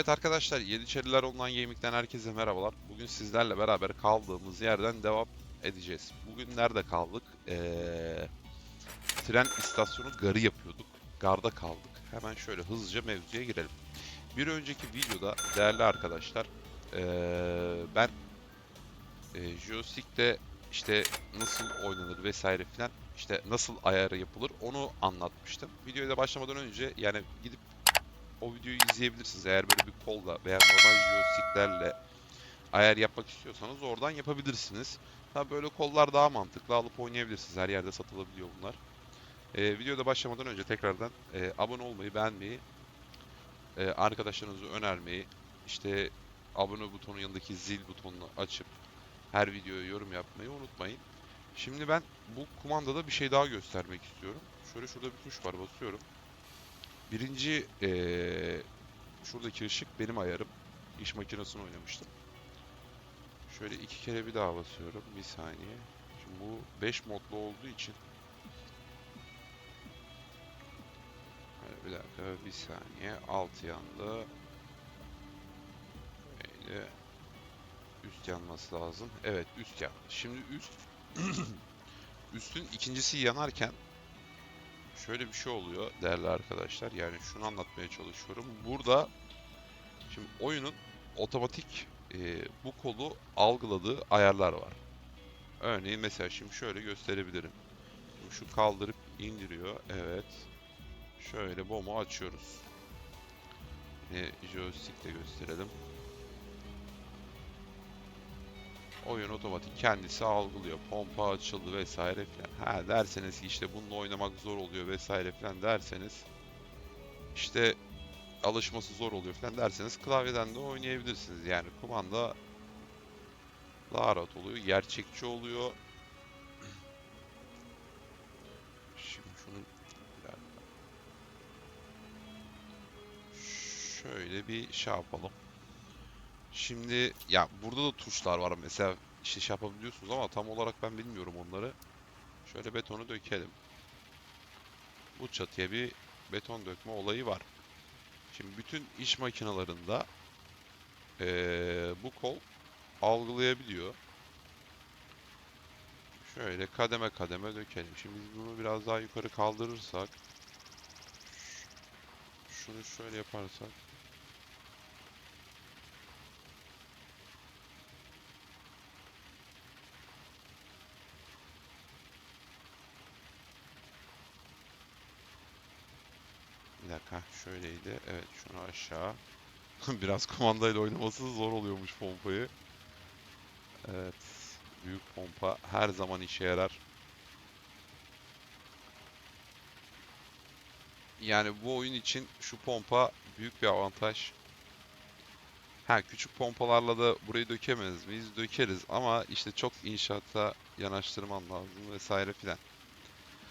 Evet arkadaşlar Yeniçeriler Online Gaming'den herkese merhabalar. Bugün sizlerle beraber kaldığımız yerden devam edeceğiz. Bugün nerede kaldık? Ee, tren istasyonu garı yapıyorduk. Garda kaldık. Hemen şöyle hızlıca mevzuya girelim. Bir önceki videoda değerli arkadaşlar ee, ben e, joystick'te işte nasıl oynanır vesaire filan işte nasıl ayarı yapılır onu anlatmıştım. Videoya da başlamadan önce yani gidip o videoyu izleyebilirsiniz. Eğer böyle bir kolla veya normal joysticklerle ayar yapmak istiyorsanız oradan yapabilirsiniz. Tabi böyle kollar daha mantıklı alıp oynayabilirsiniz. Her yerde satılabiliyor bunlar. Ee, videoda başlamadan önce tekrardan e, abone olmayı, beğenmeyi, e, arkadaşlarınızı önermeyi, işte abone butonu yanındaki zil butonunu açıp her videoya yorum yapmayı unutmayın. Şimdi ben bu kumandada bir şey daha göstermek istiyorum. Şöyle şurada bir tuş var basıyorum. Birinci eee, şuradaki ışık benim ayarım. İş makinesini oynamıştım. Şöyle iki kere bir daha basıyorum. Bir saniye. Şimdi bu 5 modlu olduğu için bir dakika bir saniye. Alt yandı. Böyle üst yanması lazım. Evet üst yandı. Şimdi üst üstün ikincisi yanarken şöyle bir şey oluyor değerli arkadaşlar. Yani şunu anlatmaya çalışıyorum. Burada şimdi oyunun otomatik e, bu kolu algıladığı ayarlar var. Örneğin mesela şimdi şöyle gösterebilirim. Şimdi şu kaldırıp indiriyor. Evet. Şöyle bomu açıyoruz. Yine joystick'le gösterelim. Oyun otomatik kendisi algılıyor. Pompa açıldı vesaire filan. Ha derseniz ki işte bununla oynamak zor oluyor vesaire filan derseniz işte alışması zor oluyor filan derseniz klavyeden de oynayabilirsiniz. Yani kumanda daha rahat oluyor. Gerçekçi oluyor. Şimdi şunu. Şöyle bir şey yapalım. Şimdi ya burada da tuşlar var mesela işte şey yapabiliyorsunuz ama tam olarak ben bilmiyorum onları. Şöyle betonu dökelim. Bu çatıya bir beton dökme olayı var. Şimdi bütün iş makinelerinde eee, bu kol algılayabiliyor. Şöyle kademe kademe dökelim. Şimdi biz bunu biraz daha yukarı kaldırırsak şunu şöyle yaparsak Bir dakika şöyleydi. Evet şunu aşağı. Biraz kumandayla oynaması zor oluyormuş pompayı. Evet. Büyük pompa her zaman işe yarar. Yani bu oyun için şu pompa büyük bir avantaj. Ha küçük pompalarla da burayı dökemez miyiz? Dökeriz ama işte çok inşaata yanaştırman lazım vesaire filan.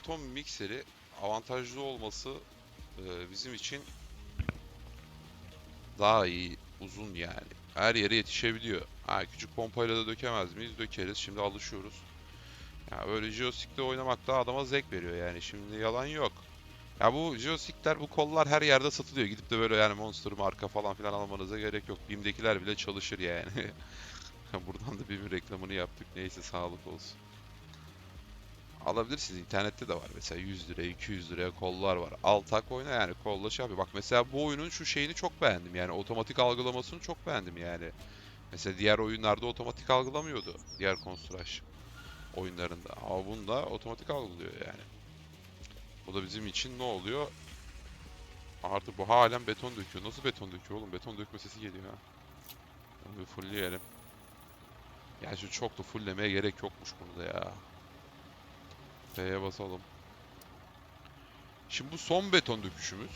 Tom mikseri avantajlı olması e, bizim için daha iyi, uzun yani. Her yere yetişebiliyor. Ha küçük pompayla da dökemez miyiz? Dökeriz. Şimdi alışıyoruz. Ya böyle joystick'te oynamak da adama zevk veriyor yani. Şimdi yalan yok. Ya bu joystick'ler, bu kollar her yerde satılıyor. Gidip de böyle yani Monster marka falan filan almanıza gerek yok. BİM'dekiler bile çalışır yani. Buradan da BİM reklamını yaptık. Neyse sağlık olsun. Alabilirsiniz. internette de var. Mesela 100 liraya, 200 liraya kollar var. Al tak oyna yani. Kolla şey yapıyor. Bak mesela bu oyunun şu şeyini çok beğendim. Yani otomatik algılamasını çok beğendim yani. Mesela diğer oyunlarda otomatik algılamıyordu. Diğer Construction oyunlarında. Ama bunda otomatik algılıyor yani. O da bizim için ne oluyor? Artık bu halen beton döküyor. Nasıl beton döküyor oğlum? Beton dökme sesi geliyor ha. Onu bir fullleyelim. Gerçi çok da fulllemeye gerek yokmuş burada ya. F'ye basalım. Şimdi bu son beton döküşümüz.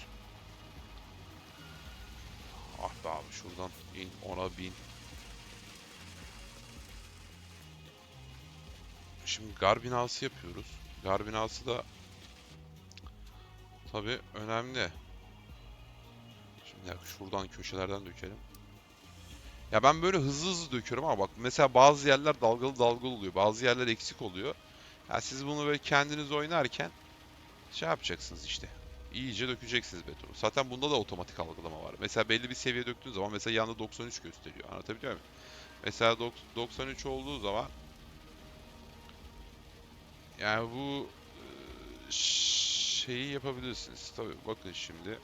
Ah be abi şuradan in ona bin. Şimdi gar binası yapıyoruz. Gar binası da tabi önemli. Şimdi ya şuradan köşelerden dökelim. Ya ben böyle hızlı hızlı döküyorum ama bak mesela bazı yerler dalgalı dalgalı oluyor. Bazı yerler eksik oluyor. Ya siz bunu böyle kendiniz oynarken şey yapacaksınız işte. iyice dökeceksiniz betonu. Zaten bunda da otomatik algılama var. Mesela belli bir seviye döktüğün zaman mesela yanında 93 gösteriyor. Anlatabiliyor muyum? Mesela dok- 93 olduğu zaman yani bu e, şeyi yapabilirsiniz. Tabii bakın şimdi.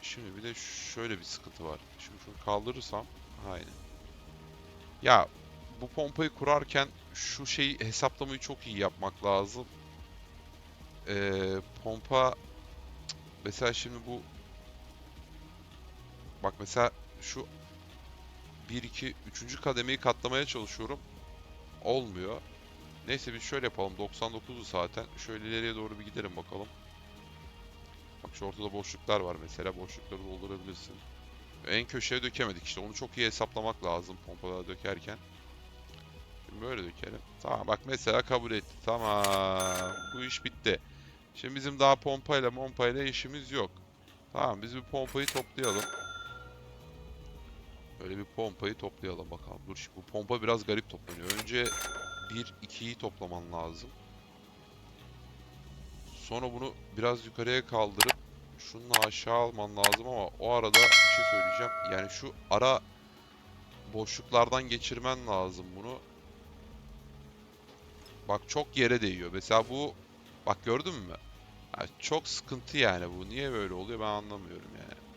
Şimdi bir de şöyle bir sıkıntı var. Şimdi şunu kaldırırsam aynen. Ya bu pompayı kurarken şu şeyi hesaplamayı çok iyi yapmak lazım. Ee, pompa mesela şimdi bu bak mesela şu 1 2 3. kademeyi katlamaya çalışıyorum. Olmuyor. Neyse biz şöyle yapalım. 99'u zaten. Şöyle ileriye doğru bir gidelim bakalım. Bak şu ortada boşluklar var mesela. Boşlukları doldurabilirsin. En köşeye dökemedik işte. Onu çok iyi hesaplamak lazım pompalara dökerken. Şimdi böyle dökelim. Tamam bak mesela kabul etti. Tamam. Bu iş bitti. Şimdi bizim daha pompayla mompayla işimiz yok. Tamam biz bir pompayı toplayalım. Böyle bir pompayı toplayalım bakalım. Dur şimdi bu pompa biraz garip toplanıyor. Önce 1 2'yi toplaman lazım. Sonra bunu biraz yukarıya kaldırıp şunu aşağı alman lazım ama o arada bir şey söyleyeceğim. Yani şu ara boşluklardan geçirmen lazım bunu. Bak çok yere değiyor. Mesela bu bak gördün mü? Ya çok sıkıntı yani bu. Niye böyle oluyor ben anlamıyorum yani.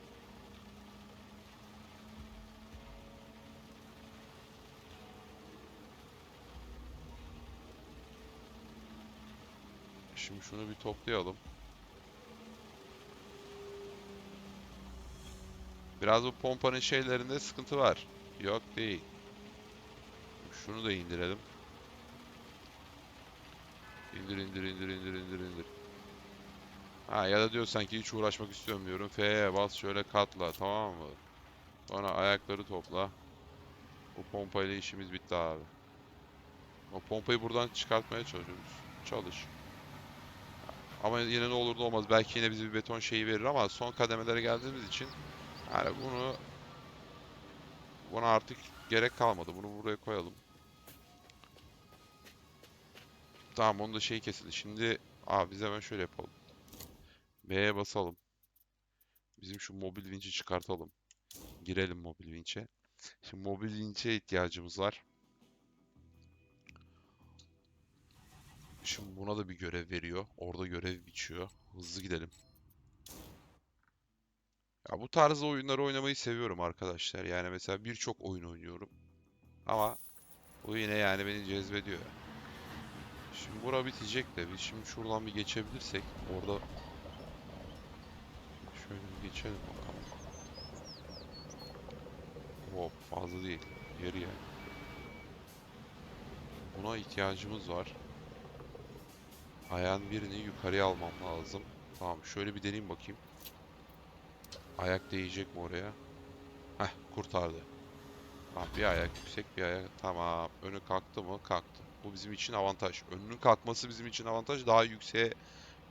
Şimdi şunu bir toplayalım. Biraz bu pompanın şeylerinde sıkıntı var. Yok değil. Şunu da indirelim. İndir indir indir indir indir indir. Ha ya da diyorsan ki hiç uğraşmak istemiyorum. F'ye bas şöyle katla tamam mı? Sonra ayakları topla. Bu pompayla işimiz bitti abi. O pompayı buradan çıkartmaya çalışıyoruz. Çalış. Ama yine ne olur ne olmaz. Belki yine bize bir beton şeyi verir ama son kademelere geldiğimiz için yani bunu buna artık gerek kalmadı. Bunu buraya koyalım. Tamam onun da şeyi kesildi. Şimdi abi biz hemen şöyle yapalım. B'ye basalım. Bizim şu mobil vinci çıkartalım. Girelim mobil vinçe. Şimdi mobil vinçe ihtiyacımız var. Şimdi buna da bir görev veriyor. Orada görev biçiyor. Hızlı gidelim. Ya bu tarzda oyunları oynamayı seviyorum arkadaşlar. Yani mesela birçok oyun oynuyorum. Ama bu yine yani beni cezbediyor. Şimdi bura bitecek de biz şimdi şuradan bir geçebilirsek orada şöyle bir geçelim bakalım. Hop fazla değil. Yarı. Buna ihtiyacımız var. Ayağın birini yukarıya almam lazım. Tamam şöyle bir deneyeyim bakayım. Ayak değecek mi oraya? Heh kurtardı. Tamam bir ayak yüksek bir ayak. Tamam. Önü kalktı mı? Kalktı. Bu bizim için avantaj. Önünün kalkması bizim için avantaj. Daha yükseğe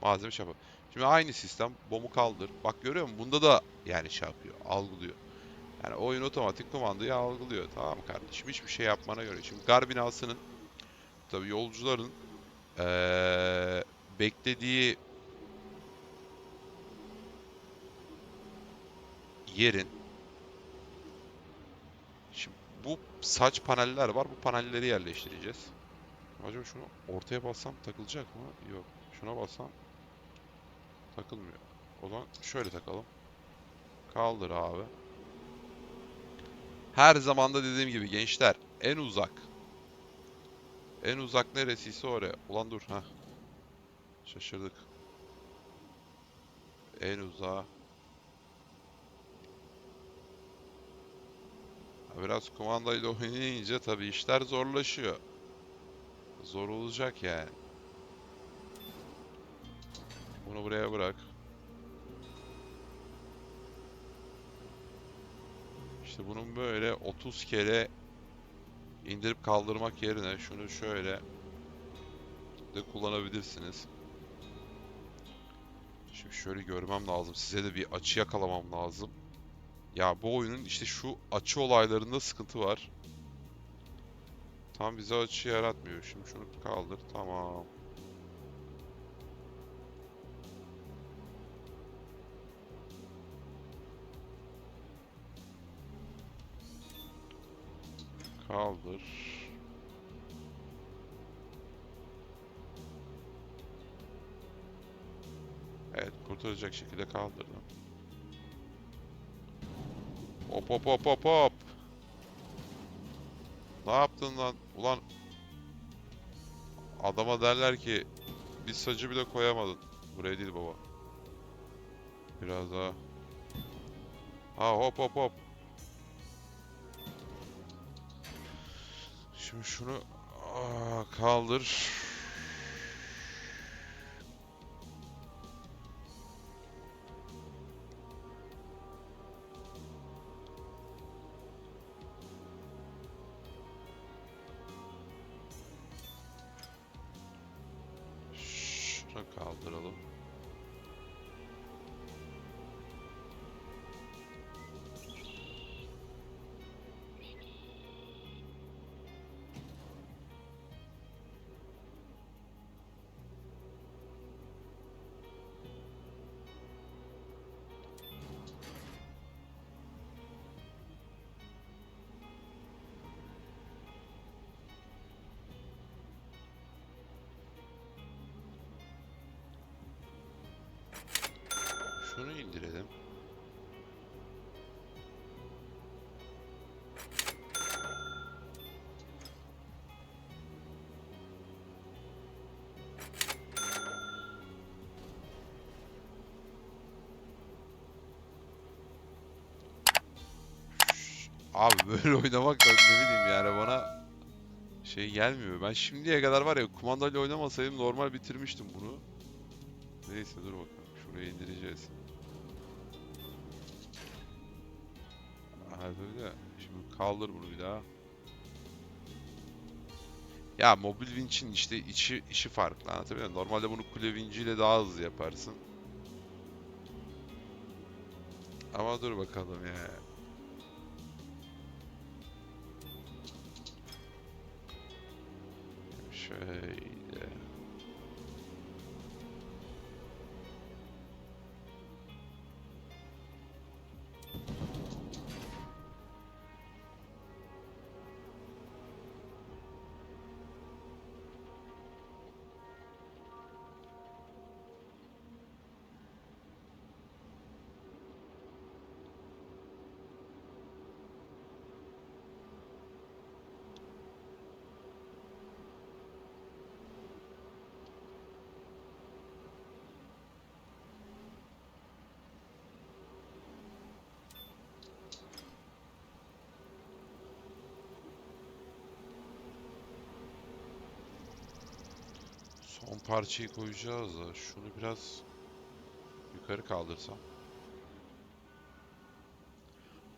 malzeme şey. Şimdi aynı sistem. Bomu kaldır. Bak görüyor musun? Bunda da yani şey yapıyor. Algılıyor. Yani oyun otomatik kumandayı algılıyor. Tamam kardeşim. Hiçbir şey yapmana göre. Şimdi gar binasının tabii yolcuların ee, beklediği yerin şimdi bu saç paneller var. Bu panelleri yerleştireceğiz. Acaba şunu ortaya bassam takılacak mı? Yok. Şuna bassam takılmıyor. O zaman şöyle takalım. Kaldır abi. Her zaman da dediğim gibi gençler en uzak en uzak neresiyse oraya. Ulan dur ha. Şaşırdık. En uzağa. Biraz kumandayla oynayınca tabii işler zorlaşıyor. Zor olacak yani. Bunu buraya bırak. İşte bunun böyle 30 kere indirip kaldırmak yerine şunu şöyle de kullanabilirsiniz. Şimdi şöyle görmem lazım. Size de bir açı yakalamam lazım. Ya bu oyunun işte şu açı olaylarında sıkıntı var. Tam bize açı yaratmıyor. Şimdi şunu kaldır. Tamam. Kaldır. Evet, kurtaracak şekilde kaldırdım. Hop hop hop hop hop. Ne yaptın lan? Ulan adama derler ki bir sacı bile koyamadın. Buraya değil baba. Biraz daha. Ha hop hop hop. Şimdi şunu kaldır. Kaldıralım. Şunu indirelim. Abi böyle oynamak da ne bileyim yani bana şey gelmiyor. Ben şimdiye kadar var ya kumandayla oynamasaydım normal bitirmiştim bunu. Neyse dur bakalım. Şuraya indireceğiz. Hadi öyle. Şimdi kaldır bunu bir daha. Ya mobil winch'in işte içi işi farklı anlatabiliyor muyum? Normalde bunu kule winch'iyle daha hızlı yaparsın. Ama dur bakalım ya. Şöyle. Son parçayı koyacağız da şunu biraz yukarı kaldırsam.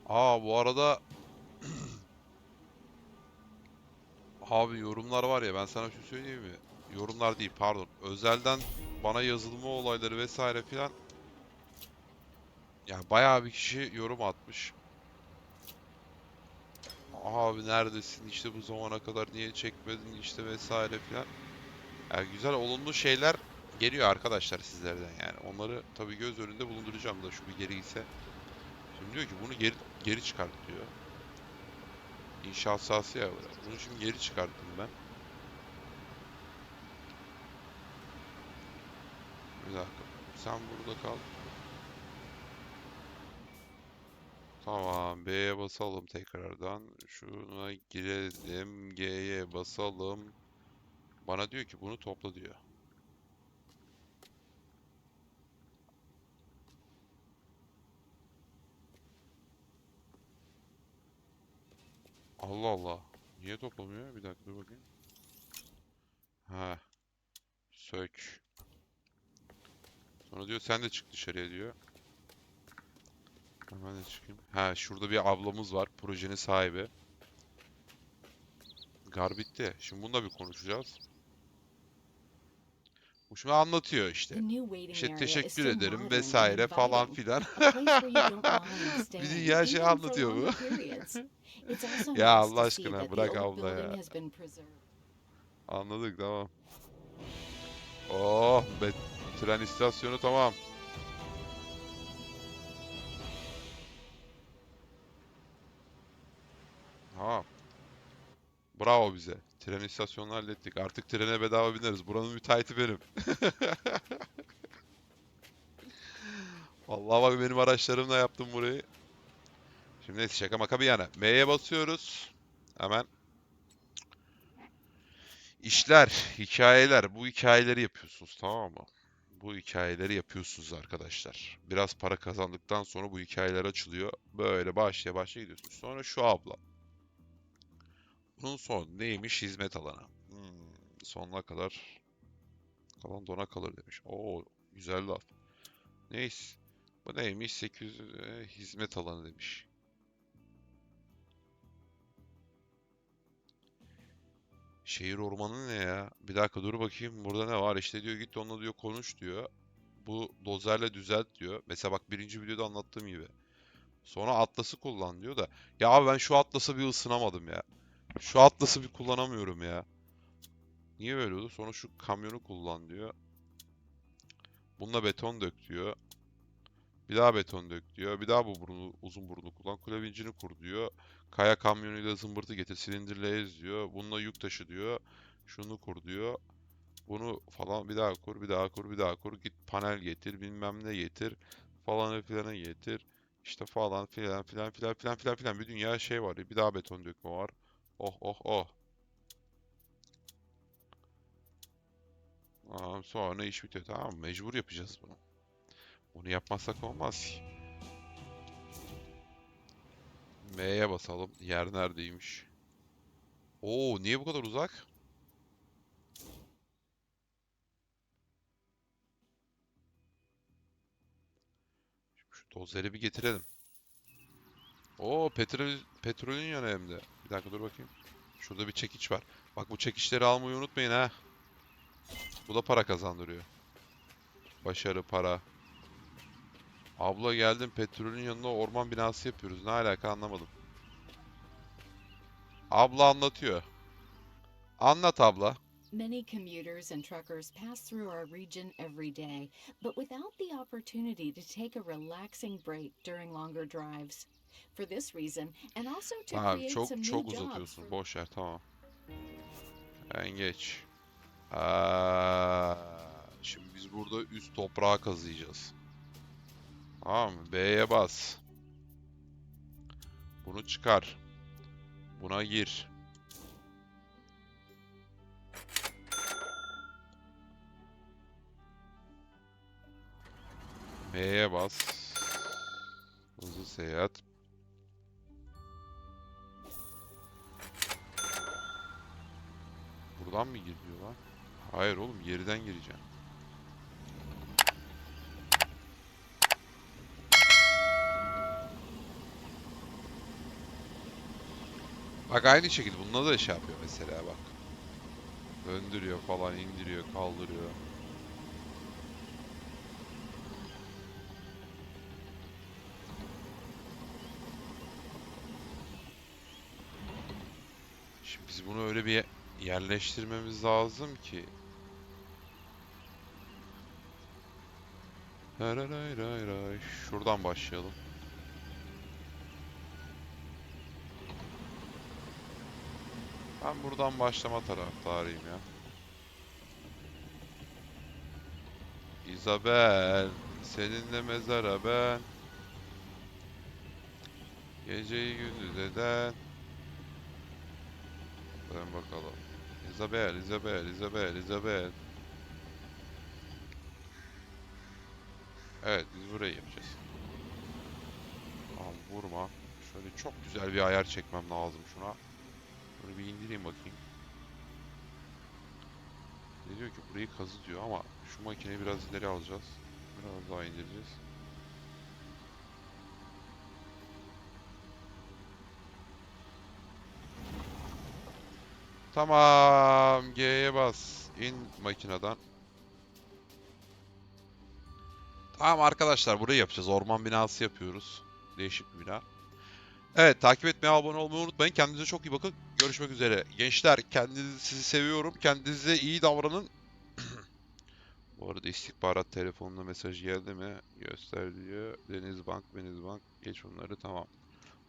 Aa bu arada abi yorumlar var ya ben sana bir şey söyleyeyim mi? Yorumlar değil pardon. Özelden bana yazılma olayları vesaire filan yani bayağı bir kişi yorum atmış. Abi neredesin işte bu zamana kadar niye çekmedin işte vesaire filan. Yani güzel olumlu şeyler geliyor arkadaşlar sizlerden yani. Onları tabii göz önünde bulunduracağım da şu bir geri gitse. Şimdi diyor ki bunu geri geri çıkart diyor. İnşaat sahası ya. Bunu şimdi geri çıkarttım ben. Bir dakika. Sen burada kal. Tamam. B'ye basalım tekrardan. Şuna girelim. G'ye basalım. Bana diyor ki bunu topla diyor. Allah Allah. Niye toplamıyor? Bir dakika dur bakayım. Ha. Sök. Sonra diyor sen de çık dışarıya diyor. Ben de çıkayım. Ha şurada bir ablamız var. Projenin sahibi. Gar bitti. Şimdi bununla bir konuşacağız. Bu şimdi anlatıyor işte. İşte teşekkür ederim vesaire falan filan. Bir dünya şey anlatıyor bu. Ya Allah aşkına bırak abla ya. Anladık tamam. Oh be tren istasyonu tamam. Ha. Bravo bize. Tren istasyonunu hallettik. Artık trene bedava bineriz. Buranın müteahhiti benim. Vallahi bak benim araçlarımla yaptım burayı. Şimdi neyse şaka maka bir yana. M'ye basıyoruz. Hemen İşler, hikayeler. Bu hikayeleri yapıyorsunuz tamam mı? Bu hikayeleri yapıyorsunuz arkadaşlar. Biraz para kazandıktan sonra bu hikayeler açılıyor. Böyle başlaya başlaya gidiyorsunuz. Sonra şu abla. Bunun son neymiş? Hizmet alanı. Hmm, sonuna kadar kalan dona kalır demiş. Oo güzel laf. Neyse. Bu neymiş? 800 e, hizmet alanı demiş. Şehir ormanı ne ya? Bir dakika dur bakayım. Burada ne var? İşte diyor git onunla diyor konuş diyor. Bu dozerle düzelt diyor. Mesela bak birinci videoda anlattığım gibi. Sonra Atlas'ı kullan diyor da. Ya abi ben şu Atlas'ı bir ısınamadım ya. Şu Atlas'ı bir kullanamıyorum ya. Niye böyle oldu? Sonra şu kamyonu kullan diyor. Bununla beton dök diyor. Bir daha beton dök diyor. Bir daha bu burnu, uzun burnu kullan. Kule vincini kur diyor. Kaya kamyonuyla zımbırtı getir. Silindirle ez diyor. Bununla yük taşı diyor. Şunu kur diyor. Bunu falan bir daha kur, bir daha kur, bir daha kur. Git panel getir, bilmem ne getir. Falan filanı getir. İşte falan filan filan filan filan filan filan bir dünya şey var. Bir daha beton dökme var. Oh oh oh. Aa, sonra iş bitiyor. Tamam? Mecbur yapacağız bunu. Bunu yapmazsak olmaz ki. M'ye basalım. Yer neredeymiş? Oo, niye bu kadar uzak? Şu dozeri bir getirelim. Oo, petrol petrolün yanı hem de. Dakika dur bakayım. Şurada bir çekiç var. Bak bu çekiçleri almayı unutmayın ha. Bu da para kazandırıyor. Başarı, para. Abla geldim petrolün yanında orman binası yapıyoruz. Ne alaka anlamadım. Abla anlatıyor. Anlat abla. Many commuters and truckers pass through our region every day, but without the opportunity to take a relaxing break during longer drives. For this reason, and also to Tamam create çok some çok new jobs uzatıyorsun. Boş ver tamam. En geç. Aa, şimdi biz burada üst toprağı kazıyacağız. Tamam mı? B'ye bas. Bunu çıkar. Buna gir. M'ye bas. Hızlı seyahat. Buradan mı giriliyor lan? Hayır oğlum geriden gireceğim. Bak aynı şekilde bununla da şey yapıyor mesela bak. Döndürüyor falan, indiriyor, kaldırıyor. Şimdi biz bunu öyle bir yerleştirmemiz lazım ki. Şuradan başlayalım. Ben buradan başlama taraftarıyım ya. Isabel, seninle mezara ben. Geceyi gündüz eden. Dön bakalım. Isabel, Isabel, Isabel, Isabel. Evet, biz burayı yapacağız. Al vurma. Şöyle çok güzel bir ayar çekmem lazım şuna. Bunu bir indireyim bakayım. Ne diyor ki burayı kazı diyor ama şu makineyi biraz ileri alacağız. Biraz daha indireceğiz. Tamam. G'ye bas. İn makineden. Tamam arkadaşlar burayı yapacağız. Orman binası yapıyoruz. Değişik bir bina. Evet takip etmeyi, abone olmayı unutmayın. Kendinize çok iyi bakın. Görüşmek üzere. Gençler kendinizi sizi seviyorum. Kendinize iyi davranın. Bu arada istihbarat telefonuna mesaj geldi mi? Göster diyor. Denizbank, Denizbank. Geç onları tamam.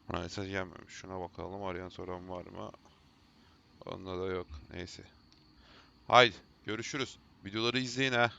Bana mesaj gelmemiş. Şuna bakalım. Arayan soran var mı? Onda da yok. Neyse. Haydi görüşürüz. Videoları izleyin ha.